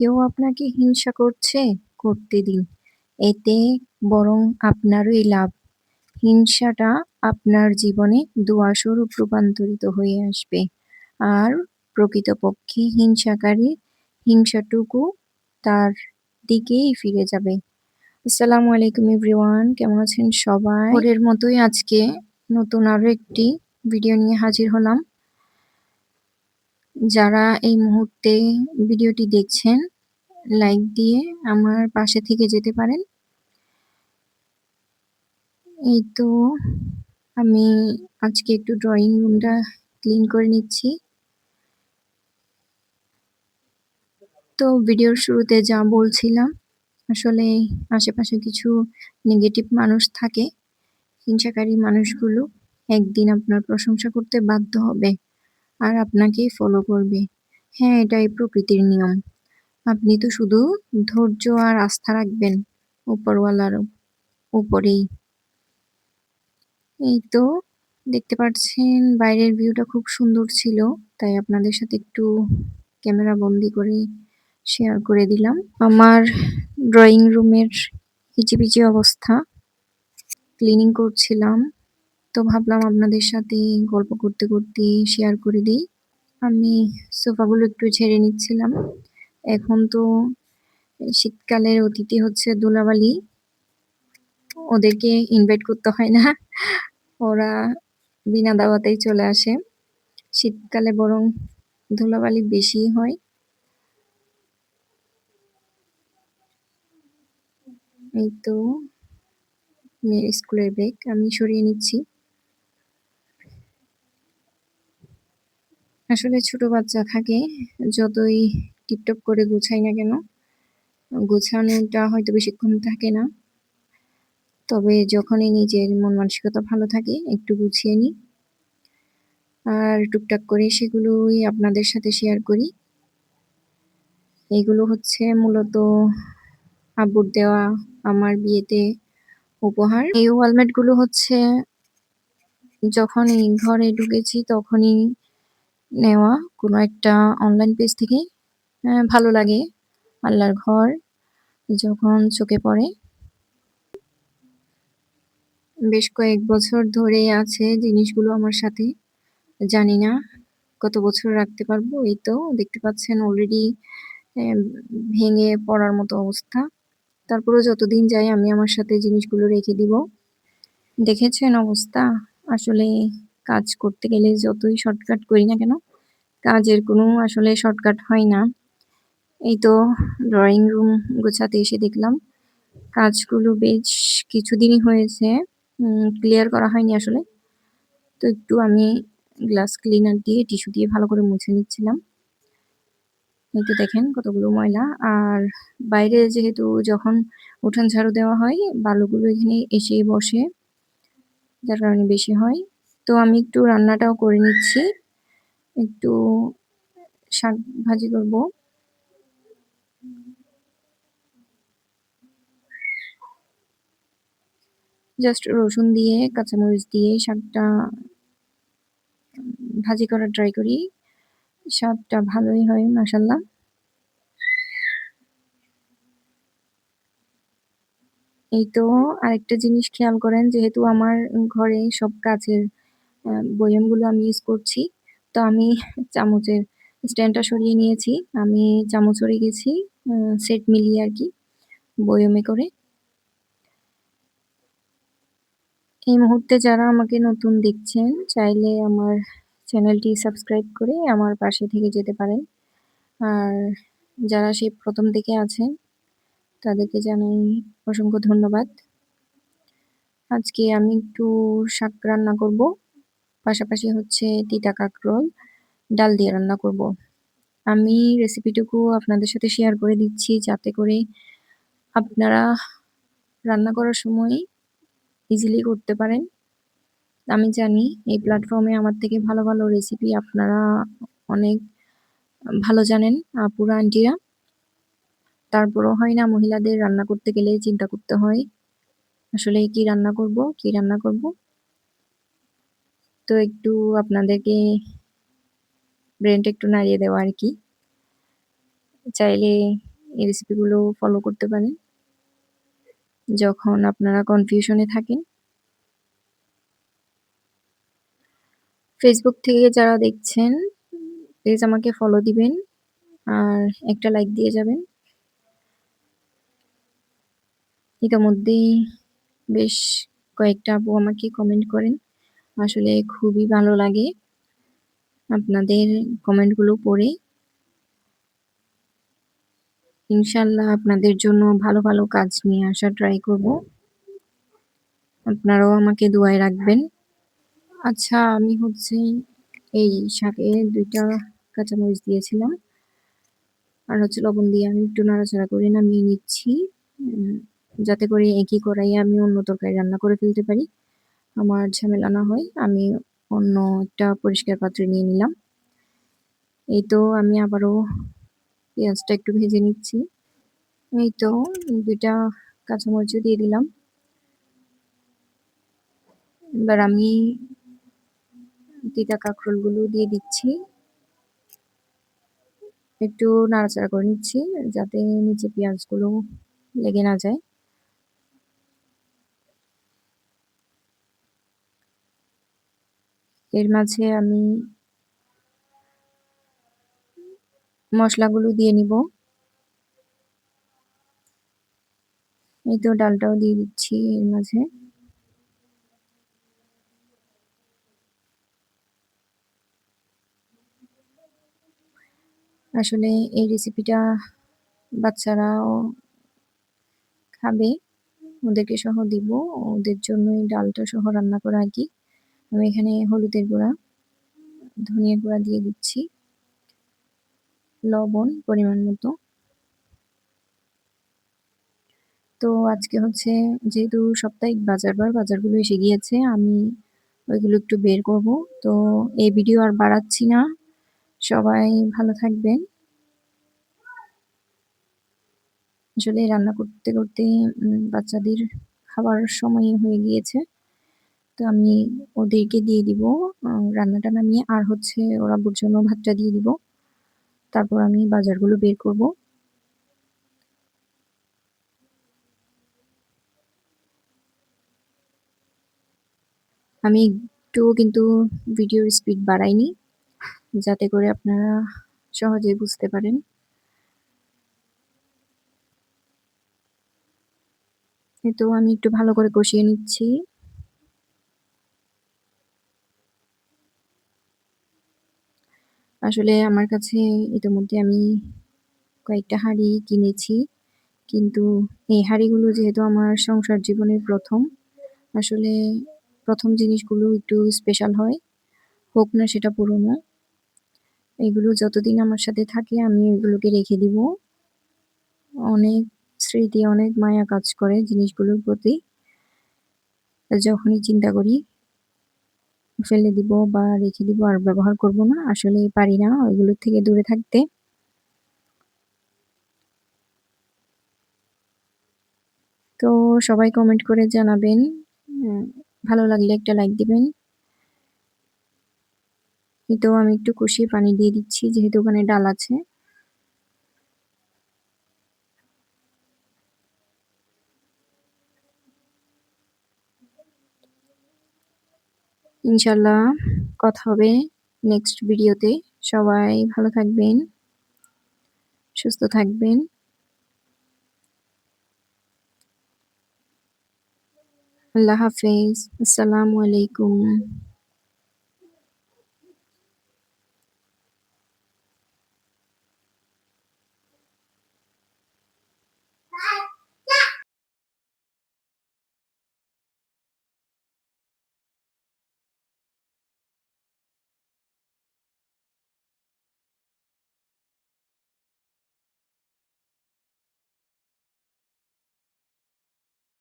কেউ আপনাকে হিংসা করছে, করতে দিন। এতে বরং আপনারই লাভ। হিংসাটা আপনার জীবনে দোয়াস্বরূপ রূপান্তরিত হয়ে আসবে। আর প্রকৃতপক্ষে হিংসাকারী হিংসাটুকু তার দিকেই ফিরে যাবে। আসসালামু আলাইকুম এভরিওয়ান, কেমন আছেন সবাই? ওরের মতোই আজকে নতুন আরও একটি ভিডিও নিয়ে হাজির হলাম। যারা এই মুহূর্তে ভিডিওটি দেখছেন, লাইক দিয়ে আমার পাশে থেকে যেতে পারেন। এই তো আমি আজকে একটু ড্রয়িং রুমটা ক্লিন করে নিচ্ছি। তো ভিডিওর শুরুতে যা বলছিলাম, আসলে আশেপাশে কিছু নেগেটিভ মানুষ থাকে, হিংসাকারী মানুষগুলো একদিন আপনার প্রশংসা করতে বাধ্য হবে। আর আপনাকেই ফলো করবে। হ্যাঁ এটাই প্রকৃতির নিয়ম। আপনি তো শুধু ধৈর্য আর আস্থা রাখবেন উপরওয়ালার উপরেই। এই তো, দেখতে পাচ্ছেন বাইরের ভিউটা খুব সুন্দর ছিল, তাই আপনাদের সাথে একটু ক্যামেরা বন্দি করে শেয়ার করে দিলাম। আমার ড্রয়িং রুমের হিচিবিচি অবস্থা। ক্লিনিং করছিলাম। তো ভাবলাম আপনাদের সাথে গল্প করতে করতে শেয়ার করে দিই। আমি সোফাগুলো একটু ছেড়ে নিচ্ছিলাম। এখন তো শীতকালের অতিথি হচ্ছে দোলাবালি। ওদেরকে ইনভাইট করতে হয় না। ওরা বিনা দাওয়াতেই চলে আসে। শীতকালে বরং ধুলাবালি বেশি হয়। এই তো, মেয়ের স্কুলের ব্যাগ আমি সরিয়ে নিচ্ছি। আসলে ছোট বাচ্চা থাকে, যতই টিপটপ করে গোছাই না কেন, গোছানোটা হয়তো বেশিক্ষণ থাকে না। তবে যখনই নিজের মন মানসিকতা ভালো থাকে, একটু গুছিয়ে নিই। আর টুকটাক করে সেগুলোই আপনাদের সাথে শেয়ার করি। এগুলো হচ্ছে মূলত আব্বুর দেওয়া, আমার বিয়েতে উপহার। এই ওয়ালমেটগুলো হচ্ছে, যখনই ঘরে ঢুকেছি তখনই নেওয়া কোনো একটা অনলাইন পেজ থেকে ভালো লাগে আল্লাহর ঘর যখন চোখে পড়ে। বেশ কয়েক বছর ধরে আছে জিনিসগুলো আমার সাথে, জানি না কত বছর রাখতে পারব, এই তো দেখতে পাচ্ছেন অলরেডি ভেঙে পড়ার মতো অবস্থা। তারপরেও যতদিন যাই আমি আমার সাথে জিনিসগুলো রেখে দিব। দেখেছেন অবস্থা? আসলে কাজ করতে গেলে যতই শর্টকাট করি না কেন, কাজের কোনো আসলে শর্টকাট হয় না। এই তো ড্রয়িং রুম গোছাতে এসে দেখলাম, কাজগুলো বেশ কিছুদিনই হয়েছে ক্লিয়ার করা হয়নি আসলে। তো একটু আমি গ্লাস ক্লিনার দিয়ে টিস্যু দিয়ে ভালো করে মুছে নিচ্ছিলাম। এই তো দেখেন কতগুলো ময়লা, আর বাইরে যেহেতু যখন উঠান ঝাড়ু দেওয়া হয়, বালুগুলো এখানে এসে বসে, যার কারণে বেশি হয়। তো আমি একটু রান্নাটাও করে নিচ্ছি। একটু শাক ভাজি করব। জাস্ট রসুন দিয়ে, কাঁচামরিচ দিয়ে শাকটা ভাজি করার ট্রাই করি। স্বাদটা ভালোই হয় মাসাল্লাহ এই তো আরেকটা জিনিস খেয়াল করেন, যেহেতু আমার ঘরে সব কাচের বয়ামগুলো আমি ইউজ করছি। তো আমি চামচের স্ট্যান্ডটা সরিয়ে নিয়েছি। আমি চামচ সরিয়ে গেছি সেট মিলিয়ে আর কি, বয়মে করে। এই মুহূর্তে যারা আমাকে নতুন দেখছেন, চাইলে আমার চ্যানেলটি সাবস্ক্রাইব করে আমার পাশে থেকে যেতে পারেন। আর যারা সেই প্রথম থেকে আছেন, তাদেরকে জানাই অসংখ্য ধন্যবাদ। আজকে আমি একটু শাক রান্না করব। পাশাপাশি হচ্ছে তিতা কাকরোল ডাল দিয়ে রান্না করব। আমি রেসিপিটুকু আপনাদের সাথে শেয়ার করে দিচ্ছি যাতে করে আপনারা রান্না করার সময় ইজিলি করতে পারেন। আমি জানি এই প্ল্যাটফর্মে আমার থেকে ভালো ভালো রেসিপি আপনারা অনেক ভালো জানেন, আপুরা, আন্টিরা। তারপরও হয় না, মহিলাদের রান্না করতে গেলে চিন্তা করতে হয়, আসলে কি রান্না করব, কি রান্না করব। তো একটু আপনাদেরকে ব্রেনটা একটু নাড়িয়ে দেওয়া আর কি চাইলে এই রেসিপিগুলো ফলো করতে পারেন। যখন আপনারা কনফিউশনে থাকেন। ফেসবুক থেকে যারা দেখছেন প্লিজ আমাকে ফলো দিবেন। আর একটা লাইক দিয়ে যাবেন। ইতোমধ্যেই বেশ কয়েকটা আপু আমাকে কমেন্ট করেন। আসলে খুবই ভালো লাগে। আপনাদের কমেন্টগুলো পড়ে। ইনশাল্লাহ আপনাদের জন্য ভালো, ভালো কাজ নিয়ে আসার ট্রাই করব। আপনারাও আমাকে দোয়ায় রাখবেন। আচ্ছা আমি হচ্ছে এই শাকে দুইটা কাঁচামরিচ দিয়েছিলাম। আর হচ্ছে লবণ দিয়ে আমি একটু নাড়াচাড়া করে নামিয়ে নিচ্ছি। যাতে করে একই কড়াইয়ে আমি অন্য তরকারি রান্না করে ফেলতে পারি। আমার ঝামেলা না হয়। আমি অন্য একটা পরিষ্কার পাত্রে নিয়ে নিলাম। এই তো আমি আবারও পেঁয়াজটা একটু ভেজে নিচ্ছি। এই তো ২ টা কাঁচামরিচও দিয়ে দিলাম। এবার আমি তিতা কাঁকরোলগুলো দিয়ে দিচ্ছি। একটু নাড়াচাড়া করে নিচ্ছি যাতে নিচে পেঁয়াজগুলো লেগে না যায়। এর মাঝে আমি মশলাগুলো দিয়ে নিব। এই তো ডালটাও দিয়ে দিচ্ছি এর মাঝে। আসলে এই রেসিপিটা বাচ্চারাও খাবে। ওদেরকে সহ দিব। ওদের জন্যই ডালটা সহ রান্না করা আরকি। আমি এখানে হলুদের গুঁড়া, ধনিয়ার গুঁড়া দিয়ে দিচ্ছি। লবণ পরিমাণ মতো। তো আজকে হচ্ছে যেহেতু সাপ্তাহিক বাজারবার, বাজারগুলো এসে গিয়েছে। আমি ওইগুলো একটু বের করব। তো এই ভিডিও আর বাড়াচ্ছি না। সবাই ভালো থাকবেন। আসলে রান্না করতে, করতে বাচ্চাদের খাবার সময় হয়ে গিয়েছে। তো আমি ওদেরকে দিয়ে দিব। রান্নাটা নামিয়ে আর হচ্ছে ওরা আব্বুর জন্য ভাতটা দিয়ে দিব। তারপর আমি বাজারগুলো বের করব। আমি একটু কিন্তু ভিডিওর স্পিড বাড়াইনি। যাতে করে আপনারা সহজেই বুঝতে পারেন। তো আমি একটু ভালো করে কষিয়ে নিচ্ছি। আসলে আমার কাছে ইতিমধ্যে আমি কয়েকটা হাঁড়ি কিনেছি। কিন্তু এই হাঁড়িগুলো যেহেতু আমার সংসার জীবনের প্রথম আসলে প্রথম জিনিসগুলো একটু স্পেশাল হয়। হোক না সেটা পুরনো। এগুলো যতদিন আমার সাথে থাকে আমি এগুলোকে রেখে দিব। অনেক স্মৃতি, অনেক মায়া কাজ করে জিনিসগুলোর প্রতি। যখনই চিন্তা করি ফেলে দিব বা রেখে দিব আর ব্যবহার করব না। আসলে পারি না ওইগুলোর থেকে দূরে থাকতে। তো সবাই কমেন্ট করে জানাবেন। ভালো লাগলে একটা লাইক দিবেন। তো আমি একটু কষিয়ে পানি দিয়ে দিচ্ছি, যেহেতু ওখানে ডাল আছে। ইনশাআল্লাহ কথা হবে নেক্সট ভিডিওতে। সবাই ভালো থাকবেন। সুস্থ থাকবেন। আল্লাহ হাফেজ। আসসালামু আলাইকুম।